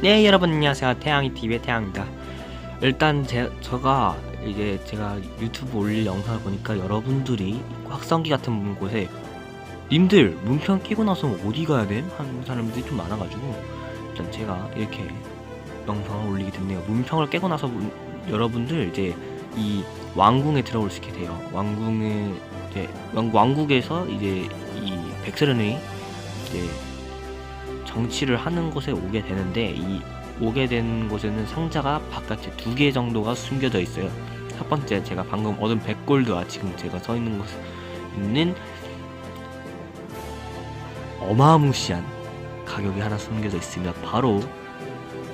네 여러분 안녕하세요 태양이 TV의 태양입니다. 일단 제 저가 이제 제가 유튜브 올릴 영상을 보니까 여러분들이 확성기 같은 곳에 님들 문평 끼고 나서 어디 가야 돼? 하는 사람들이 좀 많아가지고 일단 제가 이렇게 영상을 올리게 됐네요. 문평을 깨고 나서 문- 여러분들 이제 이 왕궁에 들어올 수 있게 돼요. 왕궁에 이제 왕, 왕국에서 이제 이 백설은이 이제 정치를 하는 곳에 오게 되는데 이 오게 된 곳에는 상자가 바깥에 두 개 정도가 숨겨져 있어요. 첫 번째 제가 방금 얻은 100골드와 지금 제가 서 있는 곳에 있는 어마무시한 가격이 하나 숨겨져 있습니다. 바로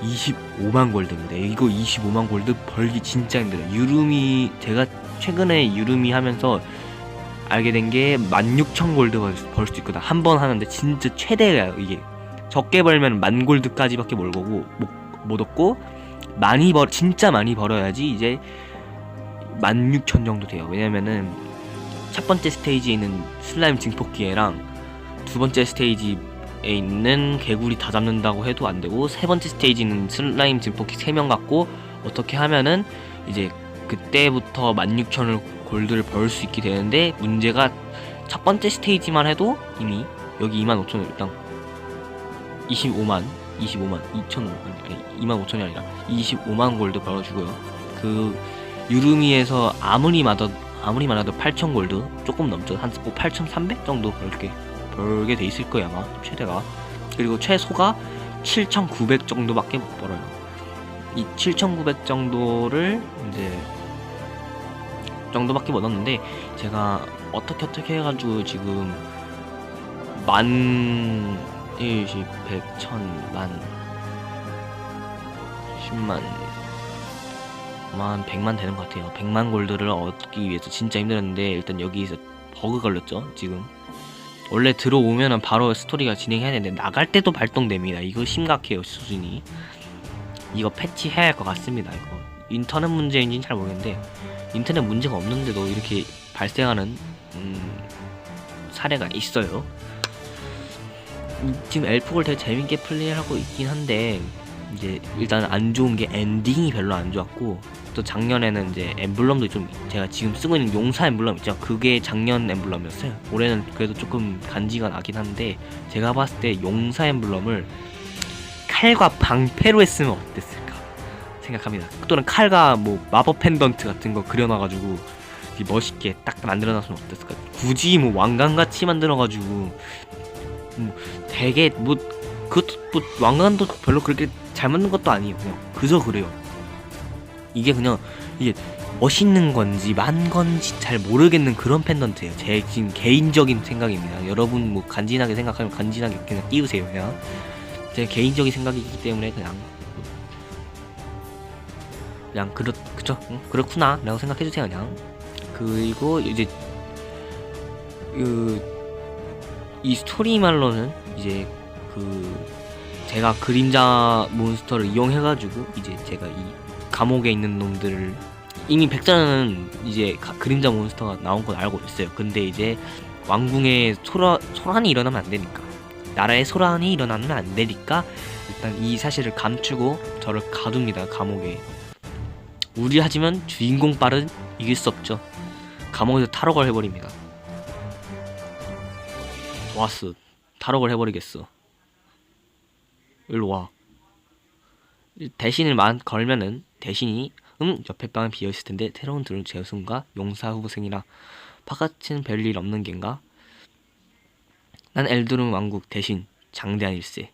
25만 골드입니다. 이거 25만 골드 벌기 진짜 힘들어요. 유름이 제가 최근에 유름이 하면서 알게 된 게 16,000 골드 벌 수 있거든. 한 번 하는데 진짜 최대예요, 이게. 적게 벌면 만 골드까지밖에 못 거고 못, 못 얻고 많이 벌 진짜 많이 벌어야지 이제 16,000 정도 돼요. 왜냐면은 첫 번째 스테이지에 있는 슬라임 증폭 기회랑 두 번째 스테이지에 있는 개구리 다 잡는다고 해도 안 되고 세 번째 스테이지에 있는 슬라임 증폭기 3명 갖고 어떻게 하면은 이제 그때부터 16,000을 골드를 벌 수 있게 되는데 문제가 첫 번째 스테이지만 해도 이미 여기 25,000원 일단 25만 25만 2천 아니 2만 5천이 아니라 25만 골드 벌어주고요. 그 유르미에서 아무리 많아도 아무리 많아도 8천 골드 조금 넘죠. 한 8,300 정도 벌게 벌게 돼 있을 거예요 아마 최대가. 그리고 최소가 7,900 정도밖에 못 벌어요. 이 7,900 정도를 이제 정도밖에 못 얻는데 제가 어떻게 어떻게 해가지고 지금 만 일십, 백, 천, 만, 십만, 만, 백만 되는 것 같아요. 백만 골드를 얻기 위해서 진짜 힘들었는데 일단 여기서 버그 걸렸죠. 지금 원래 들어오면 은 바로 스토리가 진행해야 되는데 나갈 때도 발동됩니다. 이거 심각해요 수준이. 이거 패치해야 할 것 같습니다. 이거 인터넷 문제인지는 잘 모르겠는데 인터넷 문제가 없는데도 이렇게 발생하는 음, 사례가 있어요. 음, 지금 엘프걸 되게 재밌게 플레이하고 있긴 한데 이제 일단 안 좋은 게 엔딩이 별로 안 좋았고 또 작년에는 이제 엠블럼도 좀 제가 지금 쓰고 있는 용사 엠블럼 있죠? 그게 작년 엠블럼이었어요. 올해는 그래도 조금 간지가 나긴 한데 제가 봤을 때 용사 엠블럼을 칼과 방패로 했으면 어땠을까 생각합니다. 또는 칼과 뭐 마법 펜던트 같은 거 그려놔가지고 멋있게 딱 만들어놨으면 어땠을까? 굳이 뭐 왕관같이 만들어가지고 되게 뭐 그것도 뭐 왕관도 별로 그렇게 잘 만든 것도 아니에요. 그냥 그저 그래요. 이게 그냥 이게 멋있는 건지 만 건지 잘 모르겠는 그런 펜던트예요. 제 지금 개인적인 생각입니다. 여러분 뭐 간지나게 생각하면 간지나게 그냥 띄우세요 그냥. 제 개인적인 생각이기 때문에 그냥. 그냥 그렇 그쵸? 응, 그렇구나. 라고 생각해주세요 그냥. 그리고 이제 그 이 스토리 말로는 이제 그 제가 그림자 몬스터를 이용해가지고 이제 제가 이 감옥에 있는 놈들을 이미 백자는 이제 가- 그림자 몬스터가 나온 건 알고 있어요. 근데 이제 왕궁에 소라, 소란이 일어나면 안 되니까 나라에 소란이 일어나면 안 되니까 일단 이 사실을 감추고 저를 가둡니다 감옥에. 우리 하지만 주인공 빨은 이길 수 없죠. 감옥에서 탈옥을 해버립니다. 좋았어. 탈옥을 해버리겠어. 일로 와. 대신을 만 걸면은 대신이 음 옆에 방은 비어 있을 텐데 새로운 들은 재우승과 용사 후보생이라 바깥은 별일 없는 겐가? 난 엘드룬 왕국 대신 장대한 일세.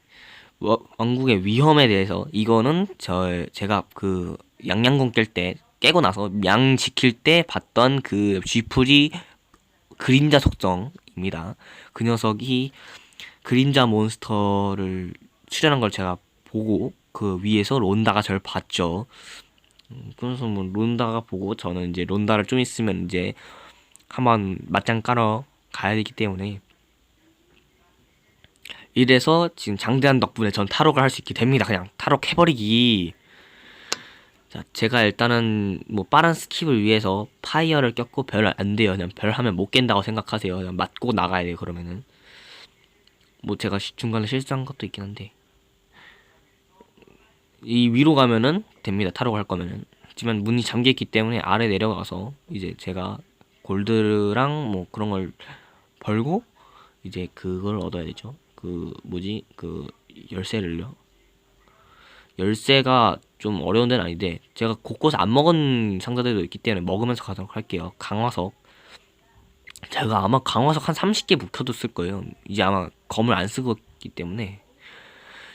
와- 왕국의 위험에 대해서 이거는 저 제가 그 양양궁 깰때 깨고 나서 양 지킬 때 봤던 그 쥐풀이 그림자 속성입니다. 그 녀석이 그림자 몬스터를 출연한 걸 제가 보고 그 위에서 론다가 저를 봤죠. 음, 그래서 뭐 론다가 보고 저는 이제 론다를 좀 있으면 이제 한번 맞짱 깔아 가야 되기 때문에 이래서 지금 장대한 덕분에 전 탈옥을 할 수 있게 됩니다. 그냥 탈옥 해버리기. 자, 제가 일단은 뭐 빠른 스킵을 위해서 파이어를 꼈고 별 안 돼요. 그냥 별 하면 못 깬다고 생각하세요. 그냥 맞고 나가야 돼요. 그러면은 뭐 제가 시- 중간에 실수한 것도 있긴 한데 이 위로 가면은 됩니다. 타로 갈 거면은. 하지만 문이 잠겨 있기 때문에 아래 내려가서 이제 제가 골드랑 뭐 그런 걸 벌고 이제 그걸 얻어야 되죠. 그 뭐지? 그 열쇠를요. 열쇠가 좀 어려운 데는 아닌데 제가 곳곳에 안 먹은 상자들도 있기 때문에 먹으면서 가도록 할게요. 강화석. 제가 아마 강화석 한 30개 묵혀뒀을 거예요. 이제 아마 검을 안 쓰고 있기 때문에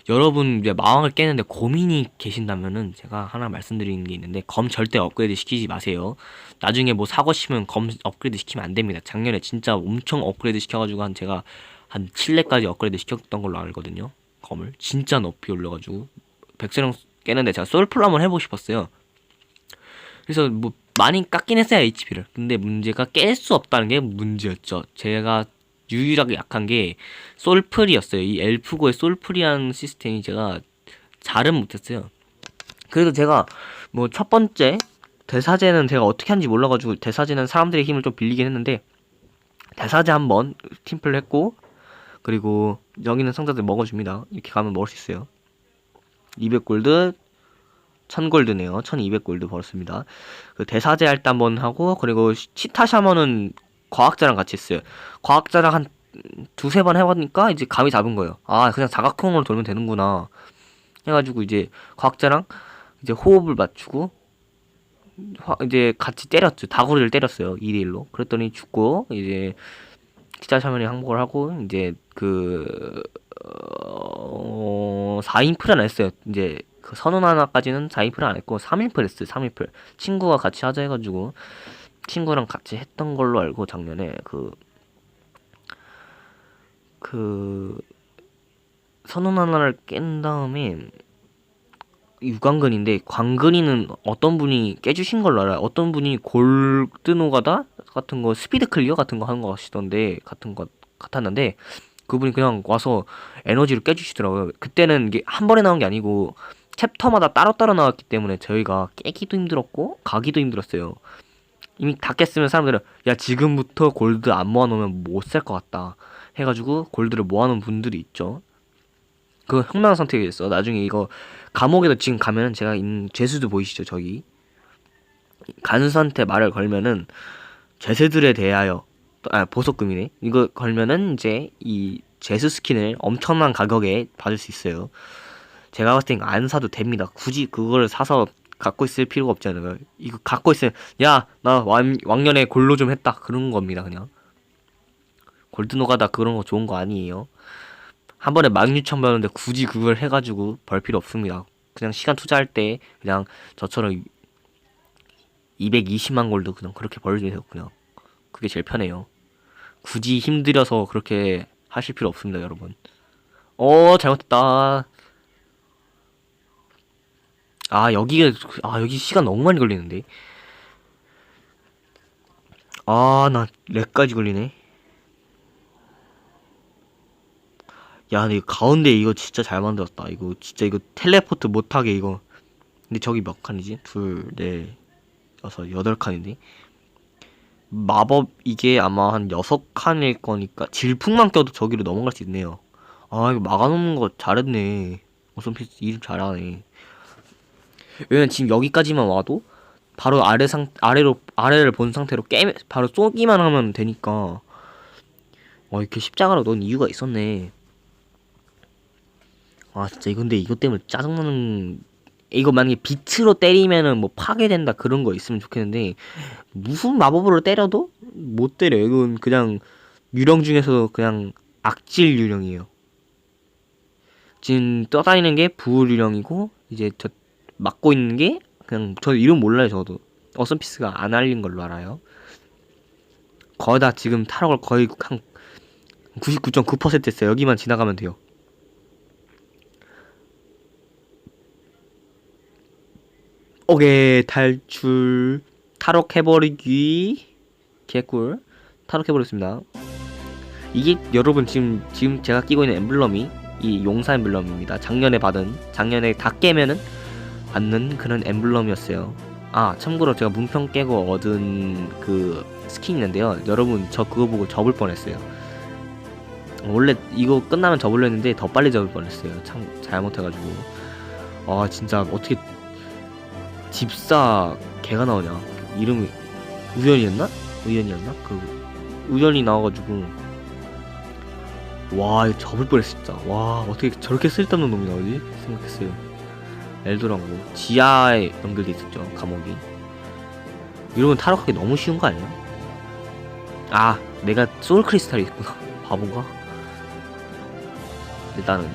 여러분 이제 마왕을 깨는데 고민이 계신다면은 제가 하나 말씀드리는 게 있는데 검 절대 업그레이드 시키지 마세요. 나중에 뭐 사고 싶으면 검 업그레이드 시키면 안 됩니다. 작년에 진짜 엄청 업그레이드 시켜가지고 한 제가 한 7렙까지 업그레이드 시켰던 걸로 알거든요. 검을 진짜 높이 올려가지고 백세령 깨는데 제가 솔플 한번 해보고 싶었어요. 그래서 뭐 많이 깎긴 했어요 HP를. 근데 문제가 깰 수 없다는 게 문제였죠. 제가 유일하게 약한 게 솔플이었어요. 이 엘프고의 솔플이라는 시스템이 제가 잘은 못했어요. 그래도 제가 뭐 첫 번째 대사제는 제가 어떻게 하는지 몰라가지고 대사제는 사람들의 힘을 좀 빌리긴 했는데 대사제 한번 팀플 했고 그리고 여기는 상자들 먹어줍니다. 이렇게 가면 먹을 수 있어요. 200골드 1000골드네요. 1200골드 벌었습니다. 그 대사제 할때 한번 하고 그리고 치타 샤먼은 과학자랑 같이 했어요. 과학자랑 한 두세 번 해보니까 이제 감이 잡은 거예요. 아 그냥 사각형으로 돌면 되는구나. 해가지고 이제 과학자랑 이제 호흡을 맞추고 화- 이제 같이 때렸죠. 다구리를 때렸어요. 2대1로. 그랬더니 죽고 이제 기타 샤먼이 항복을 하고 이제 그 어, 4인풀은 안 했어요. 이제 그 선언 하나까지는 4인풀은 안 했고 3인풀 했어요. 3인 풀. 친구가 같이 하자 해가지고 친구랑 같이 했던 걸로 알고 작년에 그 그 선언 하나를 깬 다음에 유광근인데 광근이는 어떤 분이 깨주신 걸로 알아요. 어떤 분이 골드 노가다 같은 거 스피드 클리어 같은 거 하는 거 하시던데 같은 거 같았는데 그분이 그냥 와서 에너지를 깨주시더라고요. 그때는 이게 한 번에 나온 게 아니고 챕터마다 따로따로 나왔기 때문에 저희가 깨기도 힘들었고 가기도 힘들었어요. 이미 다 깼으면 사람들은 야 지금부터 골드 안 모아놓으면 못 살 것 같다 해가지고 골드를 모아놓은 분들이 있죠. 그 현명한 선택이 됐어. 나중에 이거 감옥에도 지금 가면은 제가 있는 죄수도 보이시죠 저기 간수한테 말을 걸면은 죄수들에 대하여 아 보석금이네 이거 걸면은 이제 이 죄수 스킨을 엄청난 가격에 받을 수 있어요. 제가 봤을 땐 안 사도 됩니다. 굳이 그걸 사서 갖고 있을 필요가 없잖아요. 이거 갖고 있으면 야 나 왕년에 골로 좀 했다 그런 겁니다 그냥. 골드노가다 그런 거 좋은 거 아니에요. 한 번에 16,000 버는데 굳이 그걸 해가지고 벌 필요 없습니다. 그냥 시간 투자할 때 그냥 저처럼 220만 골드 그냥 그렇게 벌세요 그냥. 그게 제일 편해요. 굳이 힘들여서 그렇게 하실 필요 없습니다 여러분. 어 잘못했다. 아 여기가 아 여기 시간 너무 많이 걸리는데. 아 나 렉까지 걸리네. 야, 근데 이거 가운데 이거 진짜 잘 만들었다. 이거 진짜 이거 텔레포트 못하게 이거. 근데 저기 몇 칸이지? 둘, 넷, 여섯, 여덟 칸인데. 마법 이게 아마 한 여섯 칸일 거니까 질풍만 껴도 저기로 넘어갈 수 있네요. 아, 이거 막아놓는 거 잘했네. 오선피스 일 잘하네. 왜냐면 지금 여기까지만 와도 바로 아래 상 아래로 아래를 본 상태로 깨 바로 쏘기만 하면 되니까. 어, 이렇게 십자가로 넣은 이유가 있었네. 아 진짜 이거 근데 이것 때문에 짜증나는 이거 만약에 빛으로 때리면은 뭐 파괴된다 그런 거 있으면 좋겠는데 무슨 마법으로 때려도 못 때려. 이건 그냥 유령 중에서도 그냥 악질 유령이에요. 지금 떠다니는 게 부울 유령이고 이제 저 막고 있는 게 그냥 저 이름 몰라요 저도. 어선피스가 안 알린 걸로 알아요. 거의 다 지금 타락을 거의 한 99.9% 했어요. 여기만 지나가면 돼요 오케이 탈출 탈옥해버리기 개꿀. 탈옥해버렸습니다. 이게 여러분 지금 지금 제가 끼고 있는 엠블럼이 이 용사 엠블럼입니다. 작년에 받은 작년에 다 깨면은 받는 그런 엠블럼이었어요. 아 참고로 제가 문평 깨고 얻은 그 스킨 있는데요. 여러분 저 그거 보고 접을 뻔했어요. 원래 이거 끝나면 접으려 했는데 더 빨리 접을 뻔했어요. 참 잘못해가지고. 아 진짜 어떻게 집사 개가 나오냐 이름이 우연이었나? 우연이었나? 그 우연이 나와가지고 와 이거 접을 뻔했어 진짜 와 어떻게 저렇게 쓸데없는 놈이 나오지? 생각했어요 엘도랑고 지하에 연결돼 있었죠 감옥이 이러면 타락하기 너무 쉬운 거 아니야? 아 내가 소울 크리스탈이 있구나 바본가? 일단은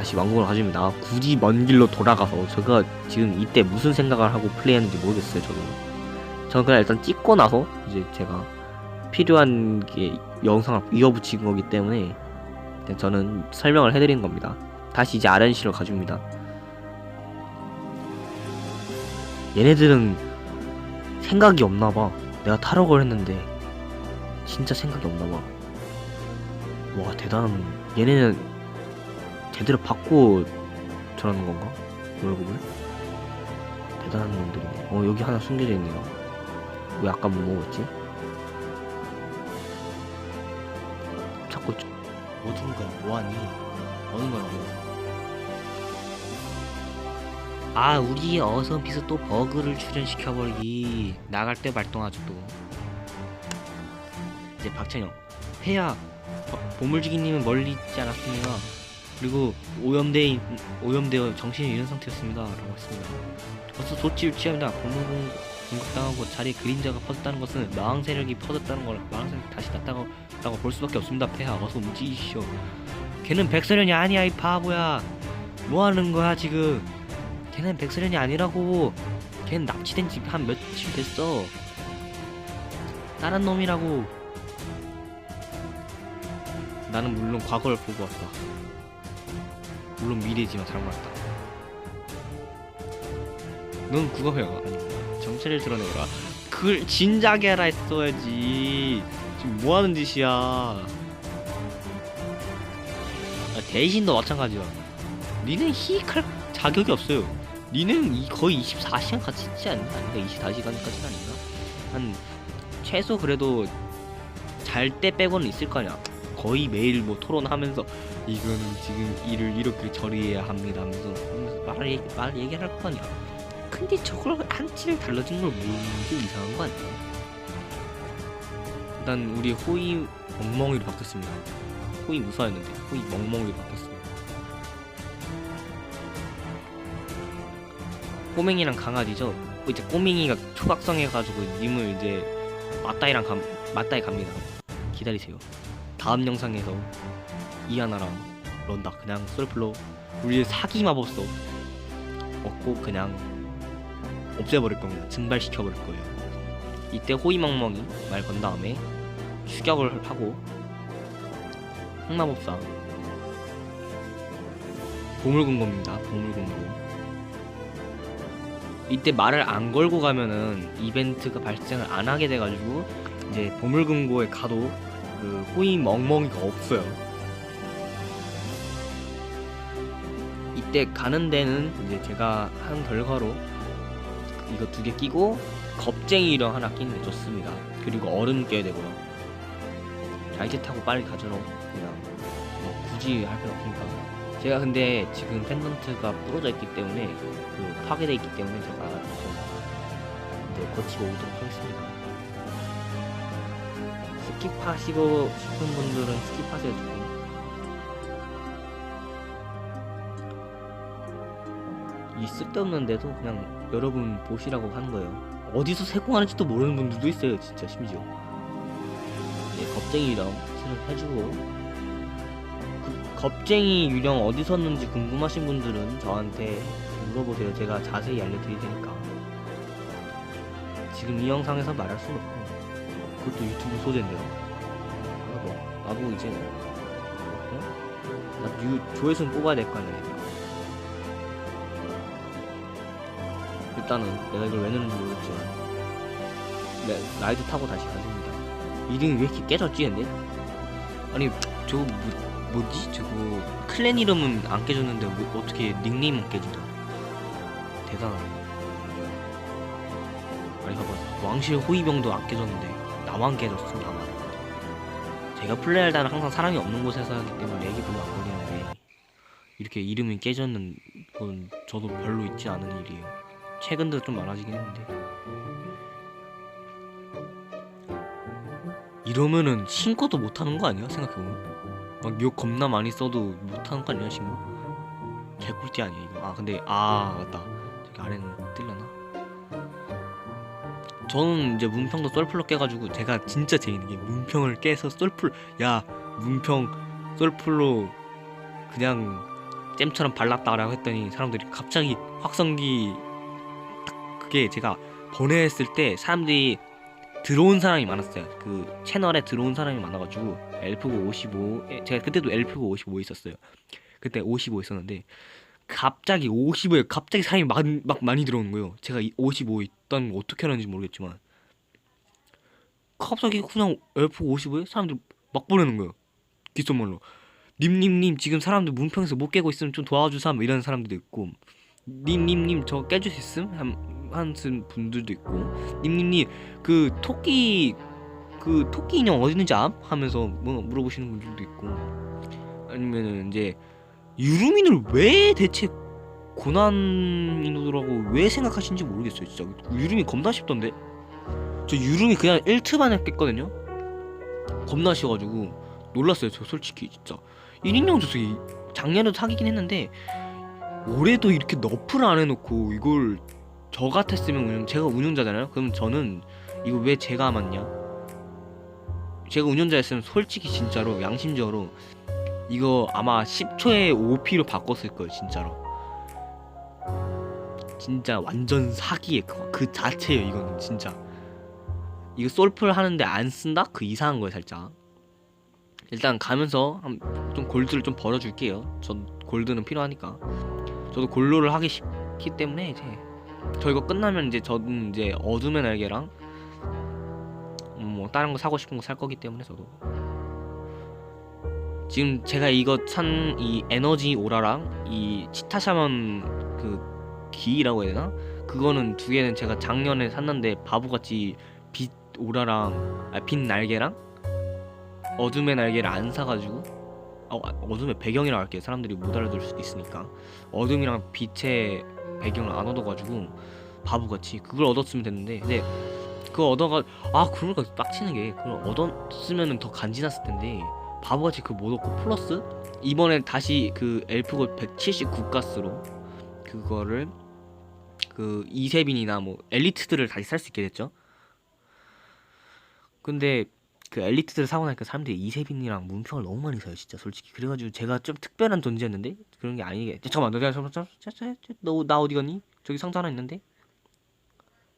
다시 왕국을 가집니다. 굳이 먼 길로 돌아가서 제가 지금 이때 무슨 생각을 하고 플레이했는지 모르겠어요 저도 저는 그냥 일단 찍고 나서 이제 제가 필요한 게 영상을 이어붙인 거기 때문에 저는 설명을 해드리는 겁니다. 다시 이제 RNC로 가줍니다. 얘네들은 생각이 없나봐. 내가 타락을 했는데 진짜 생각이 없나봐. 와 대단한 얘네는 제대로 받고 저러는 건가? 월급을? 대단한 놈들이네 어 여기 하나 숨겨져 있네요 왜 아까 못 먹었지? 자꾸 저- 어딘가 뭐하니? 어느 거라고? 아 우리 어선피스 또 버그를 출연시켜버리기 나갈 때 발동하죠 또 이제 박찬영 회야 어, 보물지기님은 멀리 있지 않았습니다 그리고 오염돼 오염되어 정신이 잃은 상태였습니다. 라고 했습니다. 어서 조치를 취합니다. 보물공 공격당하고 자리에 그림자가 퍼졌다는 것은 마왕 세력이 퍼졌다는 걸 마왕 세력이 다시 났다고 볼 수밖에 없습니다. 폐하 어서 움직이시오. 걔는 백설현이 아니야 이 바보야. 뭐 하는 거야 지금? 걔는 백설현이 아니라고. 걔는 납치된 지 한 며칠 됐어. 다른 놈이라고. 나는 물론 과거를 보고 왔다 물론 미래지만 잘못 왔다. 넌 국어회화가 아닙니다 정체를 드러내라. 그걸 진작에 하라 했어야지. 지금 뭐하는 짓이야? 아, 대신도 마찬가지야. 니는 희익할 자격이 없어요. 니는 이 거의 24시간 같이 있지 않나? 아닌가? 24시간까지는 아닌가? 한 최소 그래도 잘 때 빼고는 있을 거 아니야. 거의 매일 뭐 토론하면서 이거는 지금 일을 이렇게 처리해야 합니다 하면서, 말, 얘기, 말 얘기를 할 거 아니야 근데 저걸 한치를 달라진 걸 모르는 게 이상한 거 아니야 일단 우리 호이 멍멍이로 바뀌었습니다. 호이 무사였는데 호이 멍멍이로 바뀌었습니다. 꼬맹이랑 강아지죠? 이제 꼬맹이가 초각성해가지고 님을 이제 맞다이랑 가, 맞다이 갑니다. 기다리세요. 다음 영상에서 이하나랑 런다. 그냥 솔플로 우리의 사기 마법소 얻고 그냥 없애버릴 겁니다. 증발시켜버릴 거예요. 이때 호이멍멍이 말 건 다음에 추격을 하고 흑마법사 보물금고입니다. 보물금고 이때 말을 안 걸고 가면은 이벤트가 발생을 안 하게 돼가지고 이제 보물금고에 가도 그 호이 멍멍이가 없어요. 이때 가는 데는 이제 제가 한 결과로 이거 두 개 끼고 겁쟁이랑 하나 끼는 게 좋습니다. 그리고 얼음 껴야 되고요. 라이트 타고 빨리 가져러 그냥 뭐 굳이 할 필요 없으니까. 제가 근데 지금 펜던트가 부러져 있기 때문에 그 파괴돼 있기 때문에 제가 좀 이제 고치고 오도록 하겠습니다. 스킵하시고 싶은 분들은 스킵하세요 조금. 이 쓸데없는데도 그냥 여러분 보시라고 하는 거예요. 어디서 세공하는지도 모르는 분들도 있어요, 진짜 심지어. 이제 겁쟁이랑 같이는 해주고 그 겁쟁이 유령 어디 섰는지 궁금하신 분들은 저한테 물어보세요. 제가 자세히 알려드릴 테니까. 지금 이 영상에서 말할 수는 없고 그것도 유튜브 소재인데요. 나도 나도 이제 어? 나 유, 조회수는 뽑아야 될 거 아니야. 일단은 내가 이걸 왜 넣는지 모르겠지만 네, 라이드 타고 다시 가줍니다. 이름이 왜 이렇게 깨졌지 근데? 아니 저거 뭐, 뭐지? 저거 클랜 이름은 안 깨졌는데 뭐, 어떻게 닉네임은 깨지나? 대단하네. 아니 봐봐 왕실 호위병도 안 깨졌는데 나만 깨졌어 나만. 제가 플레이할 때는 항상 사람이 없는 곳에서 하기 때문에 렉이 별로 안 걸리는데 이렇게 이름이 깨졌는 그건 저도 별로 있지 않은 일이에요. 최근 들어 좀 많아지긴 했는데 이러면은 신고도 못 하는 거 아니야? 생각해보면 막 욕 겁나 많이 써도 못 하는 거 아니야 신고? 개꿀띠 아니야 이거? 아 근데 아 맞다 저기 아래는 뜰려나? 저는 이제 문평도 썰풀로 깨가지고 제가 진짜 재밌는 게 문평을 깨서 썰풀 야 문평 썰풀로 그냥 잼처럼 발랐다라고 했더니 사람들이 갑자기 확성기 딱 그게 제가 번외했을 때 사람들이 들어온 사람이 많았어요. 그 채널에 들어온 사람이 많아가지고 엘프고 55 예, 제가 그때도 엘프고 55 있었어요. 그때 55 있었는데 갑자기 55에 갑자기 사람이 막, 막 많이 들어오는 거예요. 제가 이55 있던 거 어떻게 하는지 모르겠지만 갑자기 그냥 엘프고 55에 사람들 막 보내는 거예요. 귓속말로 님님님 지금 사람들 문평에서 못 깨고 있으면 좀 도와주삼 뭐 이런 사람들도 있고 님님님 저 깨줄 수 있음? 한 하는 분들도 있고. 님님님 그 토끼 그 토끼 인형 어디 있는지 암? 하면서 뭐 물어보시는 분들도 있고. 아니면은 이제 유루민을 왜 대체 고난이도라고 왜 생각하시는지 모르겠어요 진짜. 유루민 겁나 쉽던데? 저 유루민 그냥 1트만에 깼거든요? 겁나 쉬워가지고. 놀랐어요 저 솔직히 진짜. 1인용 조석이 작년에도 사귀긴 했는데 올해도 이렇게 너프를 안 해놓고 이걸 저 같았으면 운영 제가 운영자잖아요? 그럼 저는 이거 왜 제가 맞냐? 제가 운영자였으면 솔직히 진짜로 양심적으로 이거 아마 10초에 OP로 바꿨을 거예요 진짜로. 진짜 완전 사기의 그, 그 자체예요 이거는 진짜. 이거 솔플 하는데 안 쓴다? 그 이상한 거예요 살짝. 일단 가면서 한- 좀 골드를 좀 벌어줄게요. 전 골드는 필요하니까 저도 골로를 하기 쉽기 때문에 이제 저 이거 끝나면 이제 저는 이제 어둠의 날개랑 음, 뭐 다른 거 사고 싶은 거 살 거기 때문에 저도 지금 제가 이거 산 이 에너지 오라랑 이 치타샤먼 그 기라고 해야 되나? 그거는 두 개는 제가 작년에 샀는데 바보같이 빛 오라랑 아, 빛 날개랑 어둠의 날개를 안 사가지고 어, 어둠의 배경이라고 할게요 사람들이 못 알아들 수도 있으니까. 어둠이랑 빛의 배경을 안 얻어가지고 바보같이 그걸 얻었으면 됐는데 근데 그거 얻어가 아 그러니까 빡치는 게 그걸 얻었으면은 더 간지났을 텐데 바보같이 그거 못 얻고 플러스 이번에 다시 그 엘프고 179가스로 그거를 그 이세빈이나 뭐 엘리트들을 다시 살 수 있게 됐죠. 근데 그 엘리트들 사고 나니까 사람들이 이세빈이랑 문평을 너무 많이 사요 진짜 솔직히 그래가지고 제가 좀 특별한 존재였는데 그런 게 아니게 잠깐만 너 잠깐만 잠깐만 너나 어디 갔니 저기 상자 하나 있는데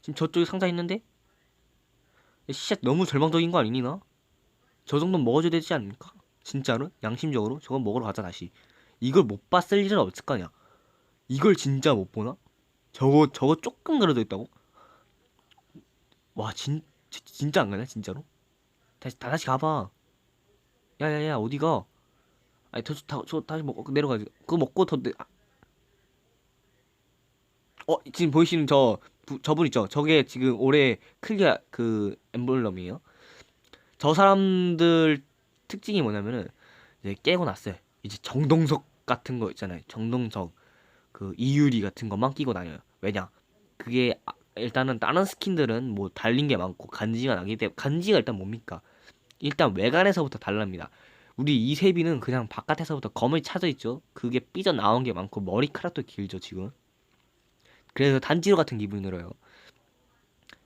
지금 저쪽에 상자 있는데 시작 너무 절망적인 거 아니니 나? 저 정도는 먹어줘야 되지 않을까? 진짜로? 양심적으로? 저건 먹으러 가자 다시 이걸 못 봤을 일은 없을 거냐 이걸 진짜 못 보나? 저거 저거 조금 그려져 있다고? 와 진, 진- 진짜 안 가냐 진짜로? 다시 다 다시 가봐. 야야야 어디 가? 아니 저, 다, 저 다시 먹고 내려가지. 그거 먹고 더 내. 아. 어 지금 보이시는 저 부, 저분 있죠? 저게 지금 올해 클리어 그 엠블럼이에요. 저 사람들 특징이 뭐냐면은 이제 깨고 났어요. 이제 정동석 같은 거 있잖아요. 정동석 그 이유리 같은 것만 끼고 다녀요. 왜냐? 그게 아, 일단은 다른 스킨들은 뭐 달린 게 많고 간지가 나기 때문에 간지가 일단 뭡니까? 일단 외관에서부터 달랍니다. 우리 이세비는 그냥 바깥에서부터 검을 차져 있죠. 그게 삐져 나온 게 많고 머리카락도 길죠 지금. 그래서 단지로 같은 기분이 들어요.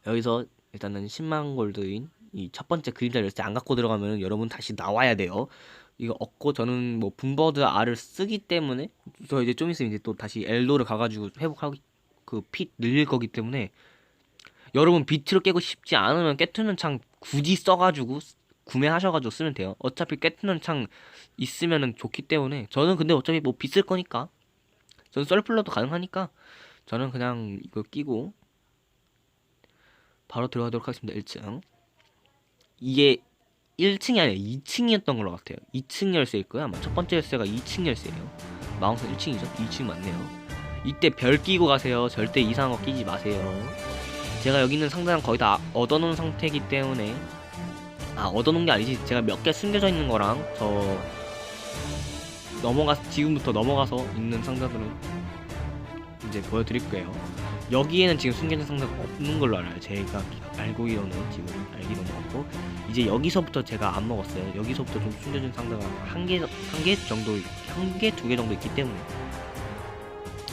여기서 일단은 10만 골드인 이 첫 번째 그림자 열쇠 안 갖고 들어가면 여러분 다시 나와야 돼요. 이거 얻고 저는 뭐 붕버드 R을 쓰기 때문에 저 이제 좀 있으면 이제 또 다시 엘도를 가가지고 회복하고 그핏 늘릴 거기 때문에 여러분 비트를 깨고 싶지 않으면 깨트는 창 굳이 써가지고 구매하셔가지고 쓰면 돼요. 어차피 깨트는 창 있으면은 좋기 때문에 저는 근데 어차피 뭐 비쓸 거니까 저는 썰플러도 가능하니까 저는 그냥 이거 끼고 바로 들어가도록 하겠습니다. 1층 이게 1층이 아니라 2층이었던 걸로 같아요. 2층 열쇠일 거야. 아마 첫 번째 열쇠가 2층 열쇠예요. 마운스 1층이죠. 2층 맞네요. 이때 별 끼고 가세요. 절대 이상한 거 끼지 마세요. 제가 여기 있는 상자는 거의 다 얻어놓은 상태이기 때문에 아 얻어놓은 게 아니지 제가 몇 개 숨겨져 있는 거랑 저 넘어가 지금부터 넘어가서 있는 상자들은 이제 보여드릴 거예요. 여기에는 지금 숨겨진 상자가 없는 걸로 알아요. 제가 알고기로는 지금 알기로는 없고 이제 여기서부터 제가 안 먹었어요. 여기서부터 좀 숨겨진 상자가 한 개 한 개 정도 한 개 두 개 정도 있기 때문에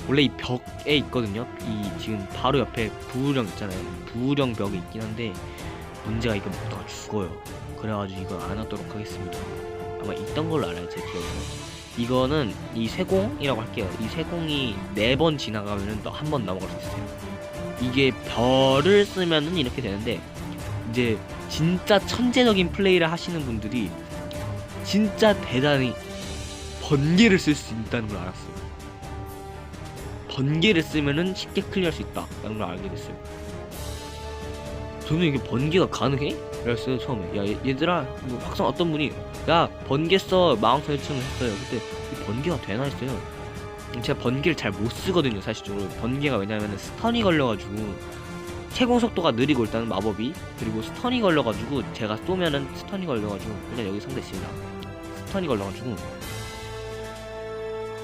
원래 이 벽에 있거든요. 이 지금 바로 옆에 부우령 있잖아요. 부우령 벽에 있긴 한데 문제가 이거 먹다가 죽어요. 그래가지고 이거 안 하도록 하겠습니다. 아마 있던 걸로 알아요. 제 기억으로. 이거는 이 세공이라고 할게요. 이 세공이 네 번 지나가면은 또한번 넘어갈 수 있어요. 이게 별을 쓰면은 이렇게 되는데 이제 진짜 천재적인 플레이를 하시는 분들이 진짜 대단히 번개를 쓸 수 있다는 걸 알았어요. 번개를 쓰면은 쉽게 클리어할 수 있다라는 걸 알게 됐어요. 저는 이게 번개가 가능해? 그랬어요 처음에. 야 얘- 얘들아 뭐 확성 어떤 분이 야 번개 써 마왕성 요청을 했어요. 그때 이 번개가 되나 했어요. 제가 번개를 잘 못 쓰거든요 사실적으로. 번개가 왜냐면은 스턴이 걸려가지고 채공 속도가 느리고 일단은 마법이 그리고 스턴이 걸려가지고 제가 쏘면은 스턴이 걸려가지고 일단 여기 상대 있습니다. 스턴이 걸려가지고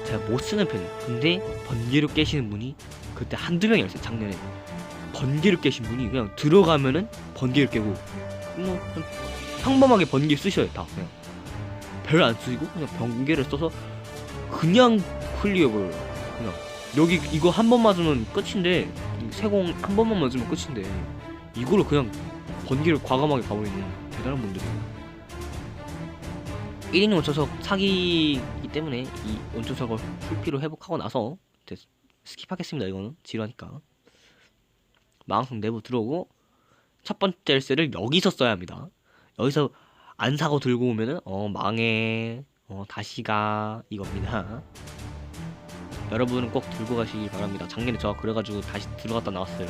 제가 못 쓰는 편이에요. 근데 번개로 깨시는 분이 그때 한두 명이었어요 작년에. 번개를 깨신 분이 그냥 들어가면은 번개를 깨고 뭐 그냥 평범하게 번개 쓰셔요 다. 그냥 별 안 쓰고 그냥 번개를 써서 그냥 클리어를 그냥 여기 이거 한 번 맞으면 끝인데 이 세공 한 번만 맞으면 끝인데 이거를 그냥 번개를 과감하게 가버리는 대단한 분들이에요 1인 원초석 사기이기 때문에 이 원초석을 풀피로 회복하고 나서 스킵하겠습니다 이거는. 지루하니까 망상 내부 들어오고 첫 번째 열쇠를 여기서 써야 합니다. 여기서 안 사고 들고 오면은 어 망해 어 다시 가 이겁니다. 여러분은 꼭 들고 가시길 바랍니다. 작년에 저 그래가지고 다시 들어갔다 나왔어요.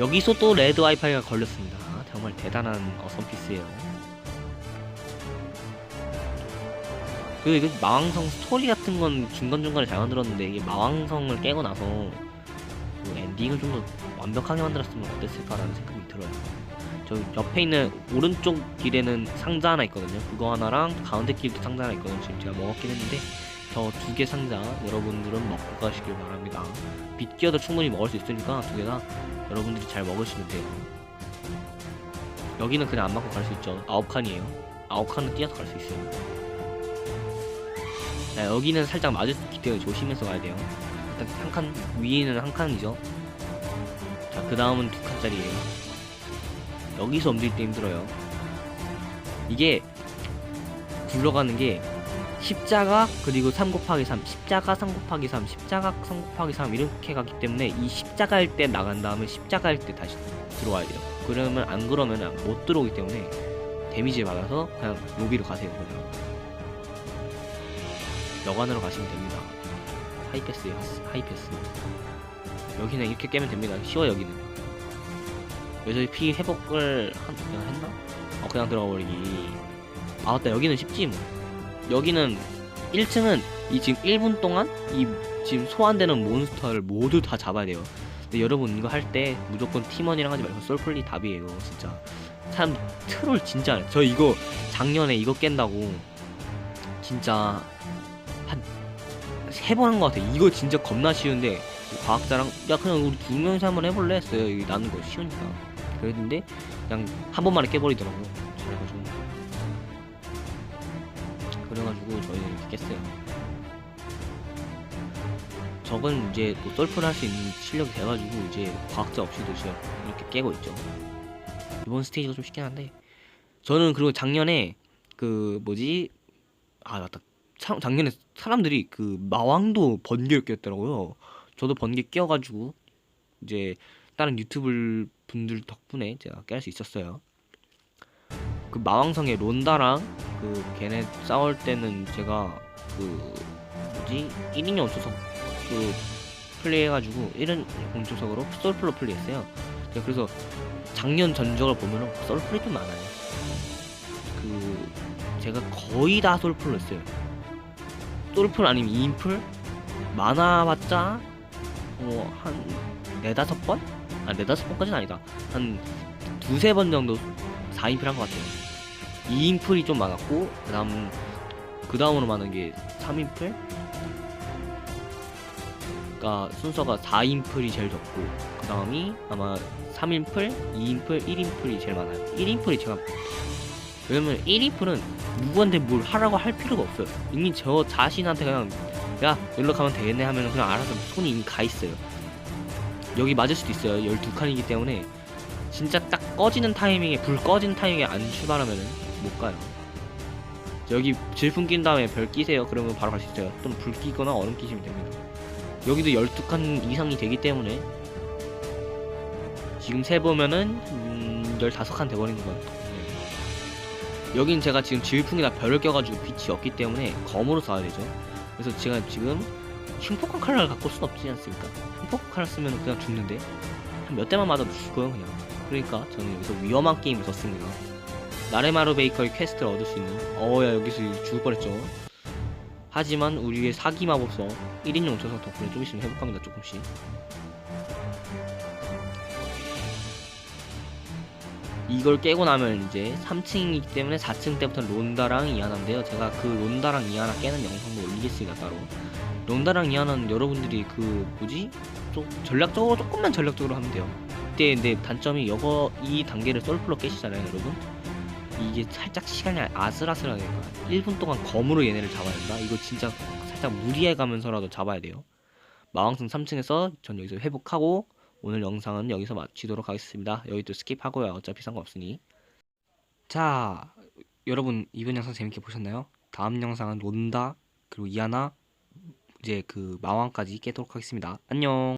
여기서 또 레드 와이파이가 걸렸습니다. 정말 대단한 어, 선피스예요. 그 이게 마왕성 스토리 같은 건 중간 중간에 잘 만들었는데 이게 마왕성을 깨고 나서 그 엔딩을 좀더 완벽하게 만들었으면 어땠을까라는 생각이 들어요. 저 옆에 있는 오른쪽 길에는 상자 하나 있거든요. 그거 하나랑 가운데 길도 상자 하나 있거든요. 지금 제가 먹었긴 했는데 저 두 개 상자 여러분들은 먹고 가시길 바랍니다. 빗기어도 충분히 먹을 수 있으니까 두 개 다 여러분들이 잘 먹으시면 돼요. 여기는 그냥 안 맞고 갈 수 있죠. 아홉 칸이에요. 아홉 칸은 뛰어서 갈 수 있어요. 자, 여기는 살짝 맞을 수 있기 때문에 조심해서 가야 돼요. 일단 한 칸 위에는 한 칸이죠. 자, 그 다음은 두 칸짜리예요. 여기서 움직일 때 힘들어요. 이게 굴러가는 게 십자가 그리고 3 곱하기 3 십자가 3 곱하기 3 십자가 3 곱하기 3 이렇게 가기 때문에 이 십자가일 때 나간 다음에 십자가일 때 다시 들어와야 돼요. 그러면 안 그러면 못 들어오기 때문에 데미지 받아서 그냥 로비로 가세요. 그냥 여관으로 가시면 됩니다. 하이패스에요. 하이패스. 여기는 이렇게 깨면 됩니다. 쉬워 여기는. 여기서 피 회복을 한, 그냥 했나? 어 그냥 들어가 버리기. 아 맞다 여기는 쉽지 뭐. 여기는 1층은 이 지금 1분 동안 이 지금 소환되는 몬스터를 모두 다 잡아야 돼요. 근데 여러분 이거 할 때 무조건 팀원이랑 하지 말고 솔플리 답이에요 진짜. 사람 트롤 진짜. 저 이거 작년에 이거 깬다고 진짜 한 세 번 한 것 같아. 이거 진짜 겁나 쉬운데 과학자랑 야 그냥 우리 두 명이서 한번 해볼래 했어요. 이거 나는 거 쉬우니까. 그랬는데 그냥 한 번만에 깨버리더라고. 그래가지고 그래가지고 저희는 이렇게 깼어요. 저건 이제 또 썰프를 할 수 있는 실력이 돼가지고 이제 과학자 없이도 지금 이렇게 깨고 있죠. 이번 스테이지가 좀 쉽긴 한데 저는 그리고 작년에 그 뭐지 아 맞다 참, 작년에 사람들이 그 마왕도 번개를 꼈더라고요. 저도 번개 끼어가지고 이제 다른 유튜브 분들 덕분에 제가 깰 수 있었어요. 그 마왕성의 론다랑 그 걔네 싸울 때는 제가 그 뭐지 1인용 원초석 그 플레이해가지고 1인 공초석으로 솔플로 플레이했어요. 제가 그래서 작년 전적을 보면은 솔플이 좀 많아요. 그 제가 거의 다 솔플로 했어요. 솔플 아니면 2인풀 많아봤자 뭐한 네다섯 번? 아 네다섯 번까지는 아니다. 한 두세 번 정도 4인풀 한것 같아요. 2인풀이 좀 많았고 그 다음 그 다음으로 많은 게 3인풀? 그러니까 순서가 4인풀이 제일 적고 그 다음이 아마 3인풀, 2인풀, 1인풀이 제일 많아요. 1인풀이 제가 왜냐면 1인풀은 누구한테 뭘 하라고 할 필요가 없어요. 이미 저 자신한테 그냥 야 여기로 가면 되겠네 하면 그냥 알아서 손이 이미 가 있어요. 여기 맞을 수도 있어요. 12칸이기 때문에 진짜 딱 꺼지는 타이밍에 불 꺼지는 타이밍에 안 출발하면은 못 가요. 여기 질풍 낀 다음에 별 끼세요. 그러면 바로 갈 수 있어요. 또는 불 끼거나 얼음 끼시면 됩니다. 여기도 12칸 이상이 되기 때문에 지금 세보면은 음, 15칸 돼버리는 것 같아요. 네. 여긴 제가 지금 질풍이나 별을 껴가지고 빛이 없기 때문에 검으로 쏴야 되죠 그래서 제가 지금 흉폭한 칼날을 갖고 올 순 없지 않습니까? 흉폭한 칼날 쓰면 그냥 죽는데? 한 몇 대만 맞아도 죽어요 그냥. 그러니까 저는 여기서 위험한 게임을 썼습니다. 나레마루 베이커의 퀘스트를 얻을 수 있는 어야 여기서 죽을 뻔했죠. 하지만 우리의 사기 마법서 1인용 조석 덕분에 좀 있으면 회복합니다 조금씩 이걸 깨고 나면 이제 3층이기 때문에 4층 때부터 론다랑 이하나인데요. 제가 그 론다랑 이하나 깨는 영상도 올리겠습니다 따로. 론다랑 이하나는 여러분들이 그 뭐지? 좀 전략적으로 조금만 전략적으로 하면 돼요. 그때 근데 단점이 이거 이 단계를 솔플로 깨시잖아요 여러분. 이게 살짝 시간이 아슬아슬하니까 1분 동안 검으로 얘네를 잡아야 된다? 이거 진짜 살짝 무리해 가면서라도 잡아야 돼요. 마왕성 3층에서 전 여기서 회복하고 오늘 영상은 여기서 마치도록 하겠습니다. 여기 또 스킵하고요. 어차피 상관없으니. 자 여러분 이번 영상 재밌게 보셨나요? 다음 영상은 론다 그리고 이하나 이제 그 마왕까지 깨도록 하겠습니다. 안녕